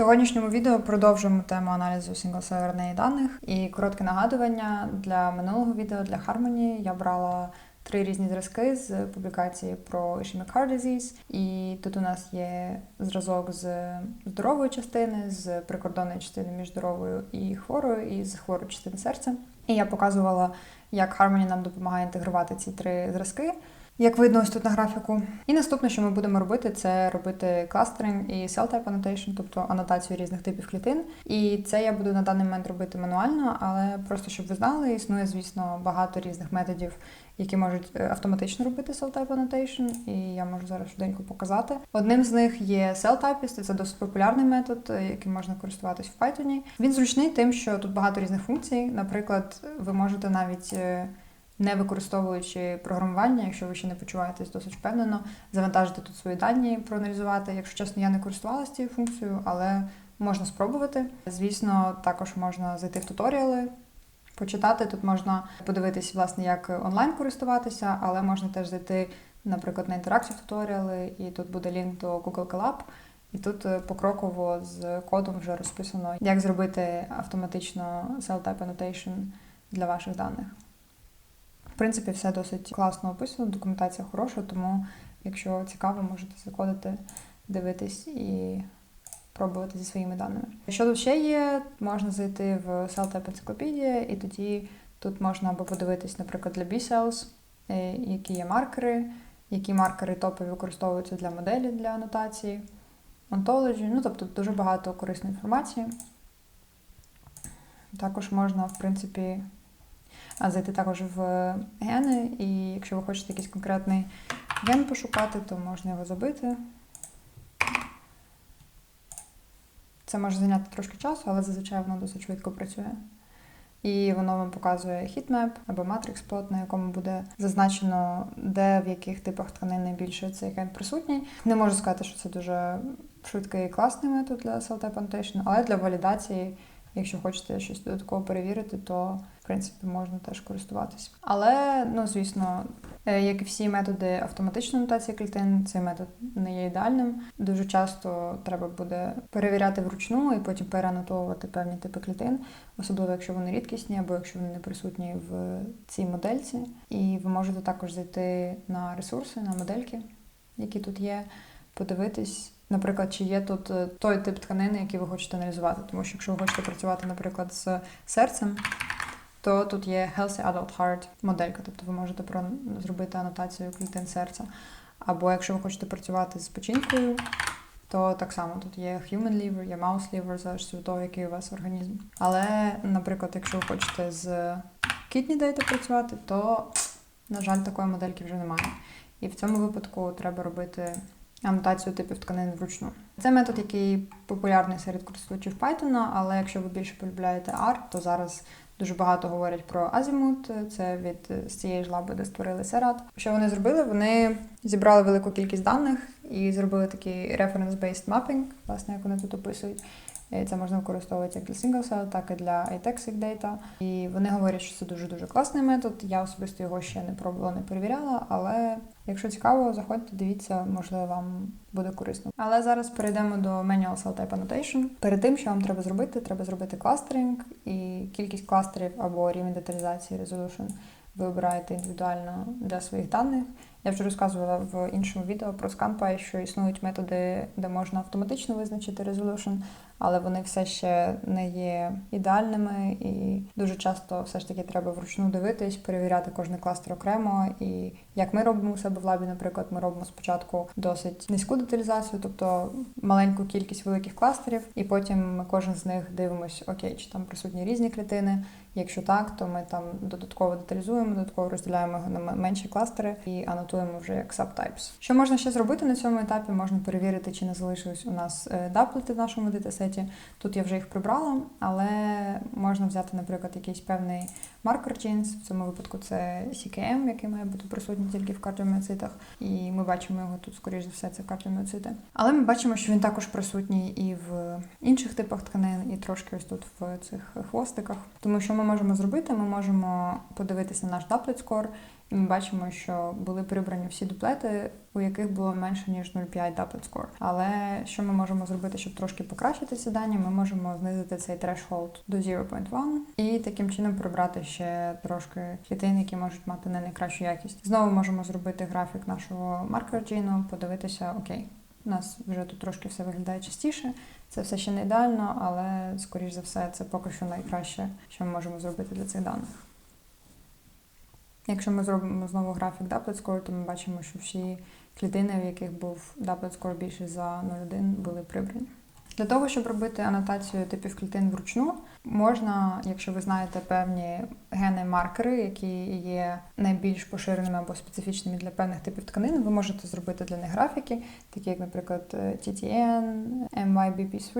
сьогоднішньому відео продовжуємо тему аналізу single-cell даних і коротке нагадування для минулого відео для Harmony я брала три різні зразки з публікації про ischemic heart disease. І тут у нас є зразок з здорової частини, з прикордонної частини між здоровою і хворою, і з хворої частини серця. І я показувала, як Harmony нам допомагає інтегрувати ці три зразки. Як видно ось тут на графіку. І наступне, що ми будемо робити, це робити кластеринг і cell type annotation, тобто анотацію різних типів клітин. І це я буду на даний момент робити мануально, але просто щоб ви знали, існує, звісно, багато різних методів, які можуть е, автоматично робити cell type annotation, і я можу зараз швиденько показати. Одним з них є cell typist, це досить популярний метод, е, яким можна користуватись в Python. Він зручний тим, що тут багато різних функцій. Наприклад, ви можете навіть. Не використовуючи програмування, якщо ви ще не почуваєтесь досить впевнено, завантажити тут свої дані, проаналізувати. Якщо чесно, я не користувалася цією функцією, але можна спробувати. Звісно, також можна зайти в туторіали. Почитати тут можна подивитись, власне, як онлайн користуватися, але можна теж зайти, наприклад, на інтерактив туторіали, і тут буде лінк до Google Colab. І тут е, покроково з кодом вже розписано, як зробити автоматично cell type annotation для ваших даних. Принципі, все досить класно описано, документація хороша, тому якщо цікаво, можете заходити, дивитись і пробувати зі своїми даними. Що тут ще є, можна зайти в Cell-Type Encyclopedia, і тоді тут можна або подивитись, наприклад, для B-Cells, е, які є маркери, які маркери топові використовуються для моделі для анотації, ontology, ну тобто дуже багато корисної інформації. Також можна, в принципі, а зайти також в гени, і якщо ви хочете якийсь конкретний ген пошукати, то можна його забити. Це може зайняти трошки часу, але зазвичай воно досить швидко працює. І воно вам показує хітмеп або матрикс плот, на якому буде зазначено, де в яких типах тканин найбільше цей ген присутній. Не можу сказати, що це дуже швидкий і класний метод для cell type annotation, але для валідації, якщо хочете щось додатково перевірити, то в принципі можна теж користуватись. Але, ну звісно, е, як і всі методи автоматичної нотації клітин, цей метод не є ідеальним. Дуже часто треба буде перевіряти вручну і потім переанотовувати певні типи клітин, особливо якщо вони рідкісні або якщо вони не присутні в цій модельці. І ви можете також зайти на ресурси, на модельки, які тут є, подивитись. Наприклад, чи є тут е, той тип тканини, який ви хочете аналізувати. Тому що якщо ви хочете працювати, наприклад, з серцем, то тут є Healthy Adult Heart моделька, тобто ви можете зробити анотацію клітин серця. Або якщо ви хочете працювати з печінкою, то так само тут є Human Liver, є Mouse Liver, залежить від того, який у вас організм. Але, наприклад, якщо ви хочете з Kidney Data працювати, то, на жаль, такої модельки вже немає. І в цьому випадку треба робити анотацію типів тканин вручну. Це метод, який популярний серед користувачів Python, але якщо ви більше полюбляєте R, то зараз дуже багато говорять про Azimut, це від з цієї ж лаби, де створили Serat. Що вони зробили? Вони зібрали велику кількість даних і зробили такий reference-based mapping, власне, як вони тут описують. Це можна використовувати як для single так і для iTexic Data. І вони говорять, що це дуже-дуже класний метод. Я особисто його ще не пробувала, не перевіряла, але якщо цікаво, заходьте, дивіться, можливо, вам буде корисно. Але зараз перейдемо до Manual Cell Type Annotation. Перед тим, що вам треба зробити, треба зробити кластеринг і кількість кластерів або рівень деталізації resolution ви обираєте індивідуально для своїх даних. Я вже розказувала в іншому відео про ScanPy, що існують методи, де можна автоматично визначити resolution, але вони все ще не є ідеальними, і дуже часто все ж таки треба вручну дивитись, перевіряти кожний кластер окремо. І як ми робимо у себе в лабі, наприклад, ми робимо спочатку досить низьку деталізацію, тобто маленьку кількість великих кластерів, і потім ми кожен з них дивимося, окей, чи там присутні різні клітини. Якщо так, то ми там додатково деталізуємо, додатково розділяємо його на менші кластери і анотуємо вже як subtypes. Що можна ще зробити на цьому етапі? Можна перевірити, чи не залишились у нас е, даплети в нашому датасеті. Тут я вже їх прибрала, але можна взяти, наприклад, якийсь певний маркер genes, В цьому випадку це CKM, який має бути присутній тільки в кардіоміоцитах. І ми бачимо його тут, скоріш за все, це кардіоміоцити. Але ми бачимо, що він також присутній і в інших типах тканин, і трошки ось тут в цих хвостиках. Тому що ми можемо зробити? Ми можемо подивитися на наш Doublet score Ми бачимо, що були прибрані всі дуплети, у яких було менше ніж 0,5 doublet score. Але що ми можемо зробити, щоб трошки покращити ці дані? Ми можемо знизити цей threshold до 0.1 і таким чином прибрати ще трошки клітин, які можуть мати не найкращу якість. Знову можемо зробити графік нашого маркера джіну, подивитися, окей, у нас вже тут трошки все виглядає частіше. Це все ще не ідеально, але скоріш за все це поки що найкраще, що ми можемо зробити для цих даних. Якщо ми зробимо знову графік doublet score, то ми бачимо, що всі клітини, в яких був doublet score більше за 0,1, були прибрані. Для того, щоб робити анотацію типів клітин вручну, можна, якщо ви знаєте певні гени-маркери, які є найбільш поширеними або специфічними для певних типів тканин, ви можете зробити для них графіки, такі як, наприклад, TTN, MYBP3,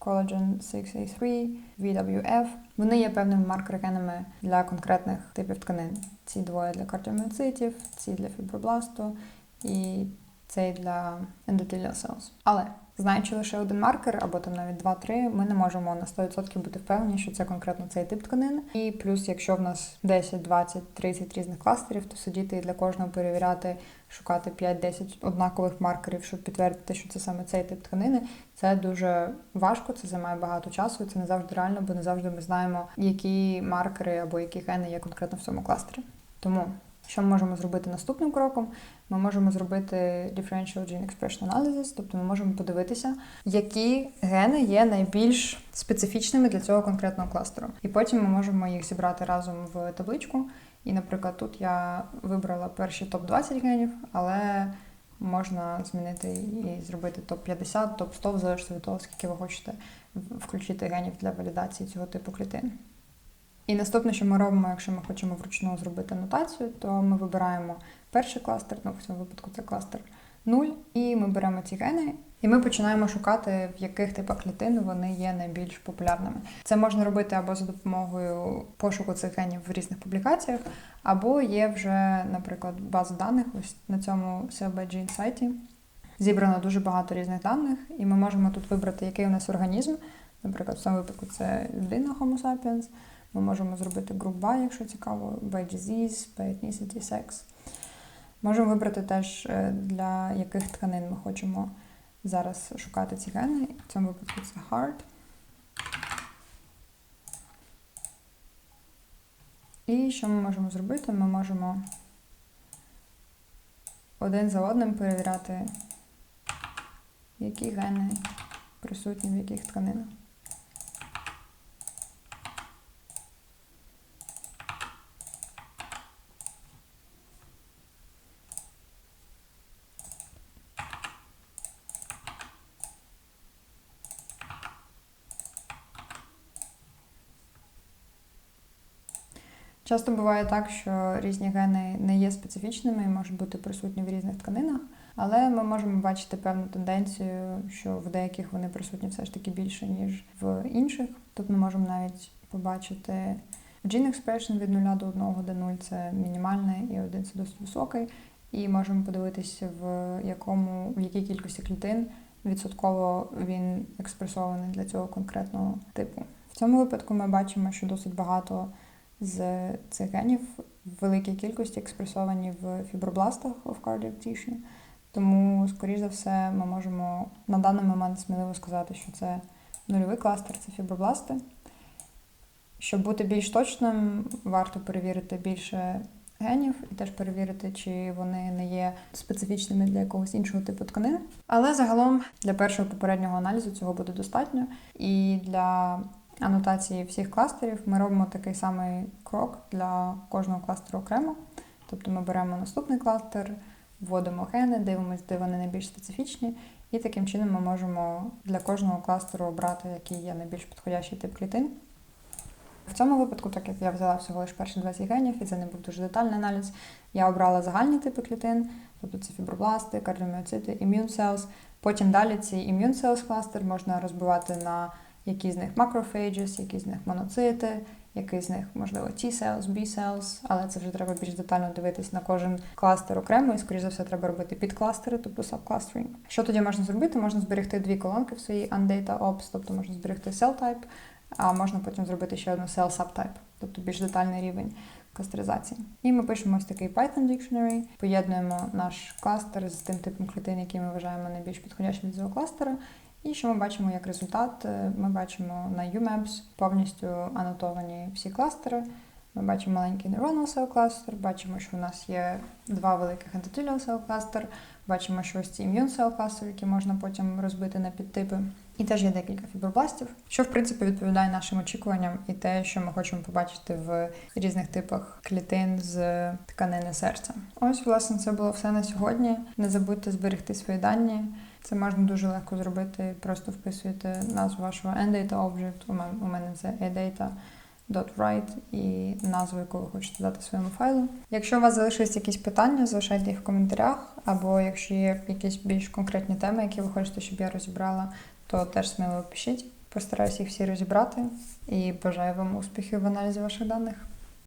Collagen 6A3, VWF. Вони є певними маркер-генами для конкретних типів тканин. Ці двоє для кардіоміоцитів, ці для фібробласту і цей для endothelial cells. Але Знаючи лише один маркер, або там навіть 2-3, ми не можемо на 100% бути впевнені, що це конкретно цей тип тканин. І плюс, якщо в нас 10, 20, 30 різних кластерів, то сидіти і для кожного перевіряти, шукати 5-10 однакових маркерів, щоб підтвердити, що це саме цей тип тканини, це дуже важко, це займає багато часу, і це не завжди реально, бо не завжди ми знаємо, які маркери або які гени є конкретно в цьому кластері. Тому що ми можемо зробити наступним кроком? Ми можемо зробити differential gene expression analysis, тобто ми можемо подивитися, які гени є найбільш специфічними для цього конкретного кластеру. І потім ми можемо їх зібрати разом в табличку. І, наприклад, тут я вибрала перші топ-20 генів, але можна змінити і зробити топ-50, топ-100, в залежності від того, скільки ви хочете включити генів для валідації цього типу клітин. І наступне, що ми робимо, якщо ми хочемо вручну зробити анотацію, то ми вибираємо перший кластер, ну в цьому випадку це кластер 0, і ми беремо ці гени, і ми починаємо шукати, в яких типах клітин вони є найбільш популярними. Це можна робити або за допомогою пошуку цих генів в різних публікаціях, або є вже, наприклад, база даних ось на цьому CellByGene сайті. Зібрано дуже багато різних даних, і ми можемо тут вибрати, який у нас організм. Наприклад, в цьому випадку це людина Homo sapiens. Ми можемо зробити group by, якщо цікаво, by disease, by ethnicity, sex. Можемо вибрати теж, е, для яких тканин ми хочемо зараз шукати ці гени. В цьому випадку це heart. І що ми можемо зробити? Ми можемо один за одним перевіряти, які гени присутні в яких тканинах. Часто буває так, що різні гени не є специфічними і можуть бути присутні в різних тканинах, але ми можемо бачити певну тенденцію, що в деяких вони присутні все ж таки більше, ніж в інших. Тут ми можемо навіть побачити gene expression від 0 до 1, де 0 це мінімальне і 1 це досить високий. І можемо подивитися, в якому в якій кількості клітин відсотково він експресований для цього конкретного типу. В цьому випадку ми бачимо, що досить багато з цих генів в великій кількості експресовані в фібробластах of cardiac tissue. Тому, скоріш за все, ми можемо на даний момент сміливо сказати, що це нульовий кластер, це фібробласти. Щоб бути більш точним, варто перевірити більше генів і теж перевірити, чи вони не є специфічними для якогось іншого типу тканин. Але загалом для першого попереднього аналізу цього буде достатньо. І для анотації всіх кластерів ми робимо такий самий крок для кожного кластеру окремо. Тобто ми беремо наступний кластер, вводимо гени, дивимося, де вони найбільш специфічні, і таким чином ми можемо для кожного кластеру обрати, який є найбільш підходящий тип клітин. В цьому випадку, так як я взяла всього лише перші 20 генів, і це не був дуже детальний аналіз, я обрала загальні типи клітин, тобто це фібробласти, кардіоміоцити, immune cells. Потім далі ці immune cells кластер можна розбивати на які з них macrophages, які з них моноцити, які з них, можливо, T-cells, B-cells, але це вже треба більш детально дивитись на кожен кластер окремо, і, скоріш за все, треба робити підкластери, тобто subclustering. Що тоді можна зробити? Можна зберегти дві колонки в своїй undata ops, тобто можна зберегти cell type, а можна потім зробити ще одну cell subtype, тобто більш детальний рівень. кластеризації. І ми пишемо ось такий Python Dictionary, поєднуємо наш кластер з тим типом клітин, який ми вважаємо найбільш підходящим для цього кластера. І що ми бачимо як результат? Е, Ми бачимо на UMaps повністю анотовані всі кластери. Ми бачимо маленький neuronal cell кластер, бачимо, що у нас є два великих endothelial cell кластер, бачимо, що ось ці immune cell кластер, які можна потім розбити на підтипи. І теж є декілька фібробластів, що в принципі відповідає нашим очікуванням і те, що ми хочемо побачити в різних типах клітин з тканини серця. Ось, власне, це було все на сьогодні. Не забудьте зберегти свої дані. Це можна дуже легко зробити. Просто вписуєте назву вашого enddata object. У мене, це edata. .write і назву, яку ви хочете дати своєму файлу. Якщо у вас залишились якісь питання, залишайте їх в коментарях, або якщо є якісь більш конкретні теми, які ви хочете, щоб я розібрала, то теж сміливо пишіть. Постараюсь їх всі розібрати і бажаю вам успіхів в аналізі ваших даних.